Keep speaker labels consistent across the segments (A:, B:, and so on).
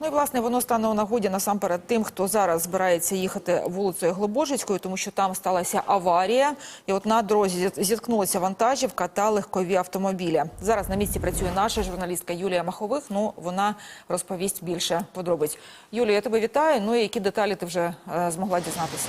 A: Ну і власне воно стане у нагоді насамперед тим, хто зараз збирається їхати вулицею Глибожицькою, тому що там сталася аварія, і от на дорозі зіткнулися вантажівка та легкові автомобілі. Зараз на місці працює наша журналістка Юлія Махових. Ну вона розповість більше подробиць. Юлія, я тебе вітаю. Ну і які деталі ти вже е, змогла дізнатися?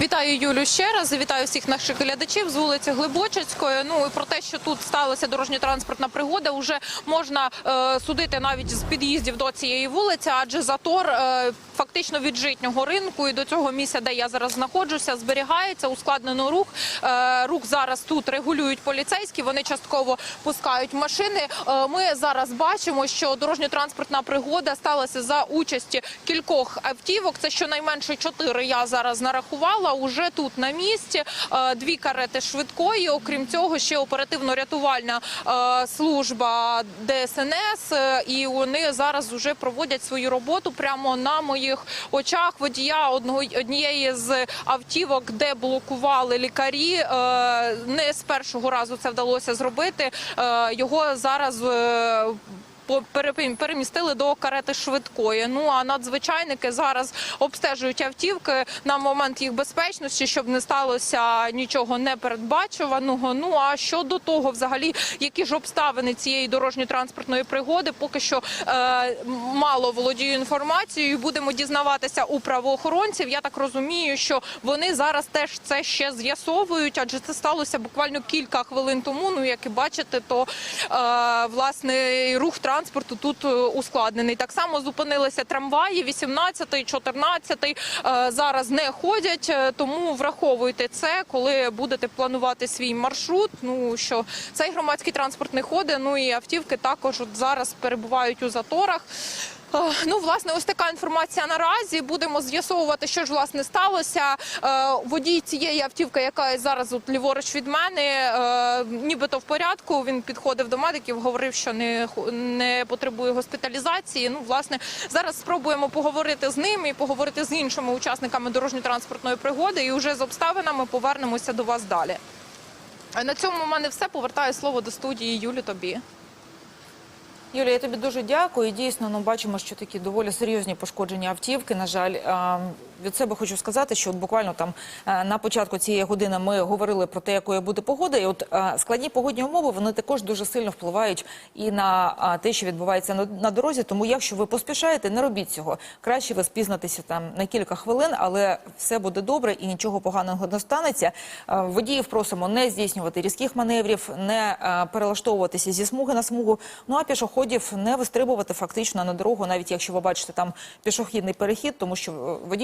B: Вітаю Юлю ще раз. Вітаю всіх наших глядачів з вулиці Глибочицької. Ну і про те, що тут сталася дорожньо-транспортна пригода, вже можна е, судити навіть з під'їздів до цієї вулиці, адже затор е, фактично від житнього ринку і до цього місця, де я зараз знаходжуся, зберігається ускладнено рух. Е, рух зараз тут регулюють поліцейські. Вони частково пускають машини. Е, ми зараз бачимо, що дорожньо-транспортна пригода сталася за участі кількох автівок. Це щонайменше чотири. Я зараз нарахувала. Уже тут на місці Е, дві карети швидкої. Окрім цього, ще оперативно-рятувальна е, служба ДСНС. Е, І вони зараз вже проводять свою роботу прямо на моїх очах. Водія одного однієї з автівок, де блокували лікарі. Не з першого разу це вдалося зробити. Його зараз. Перемістили до карети швидкої. Ну а надзвичайники зараз обстежують автівки на момент їх безпечності, щоб не сталося нічого непередбачуваного. Ну а щодо того, взагалі, які ж обставини цієї дорожньо-транспортної пригоди, поки що е, мало володію інформацією. Будемо дізнаватися у правоохоронців. Я так розумію, що вони зараз теж це ще з'ясовують, адже це сталося буквально кілька хвилин тому. Ну як і бачите, то е, власне рух транспорту тут е, ускладнений. Так само зупинилися трамваї 18-й, 14-й е, зараз не ходять, е, тому враховуйте це, коли будете планувати свій маршрут. Ну що цей громадський транспорт не ходить. Ну і автівки також от зараз перебувають у заторах. Е, Ну, власне, ось така інформація наразі. Будемо з'ясовувати, що ж власне сталося. Е, Водій цієї автівки, яка зараз от ліворуч від мене, е, нібито в порядку. Він підходив до медиків, говорив, що не не потребує госпіталізації. Ну, власне, зараз спробуємо поговорити з ним і поговорити з іншими учасниками дорожньо-транспортної пригоди. І вже з обставинами повернемося до вас далі. На цьому в мене все. Повертаю слово до студії Юлі. Тобі.
A: Юлія, я тобі дуже дякую. Дійсно, ну бачимо, що такі доволі серйозні пошкодження автівки. На жаль, Е, від себе хочу сказати, що от буквально там е, на початку цієї години ми говорили про те, якою буде погода. І от е, складні погодні умови вони також дуже сильно впливають і на е, те, що відбувається на, дорозі. Тому, якщо ви поспішаєте, не робіть цього. Краще ви спізнитеся там на кілька хвилин, але все буде добре і нічого поганого не станеться. Водіїв просимо не здійснювати різких маневрів, не перелаштовуватися зі смуги на смугу. Ну а пішоходів не вистрибувати фактично на дорогу, навіть якщо ви бачите там пішохідний перехід, тому що водій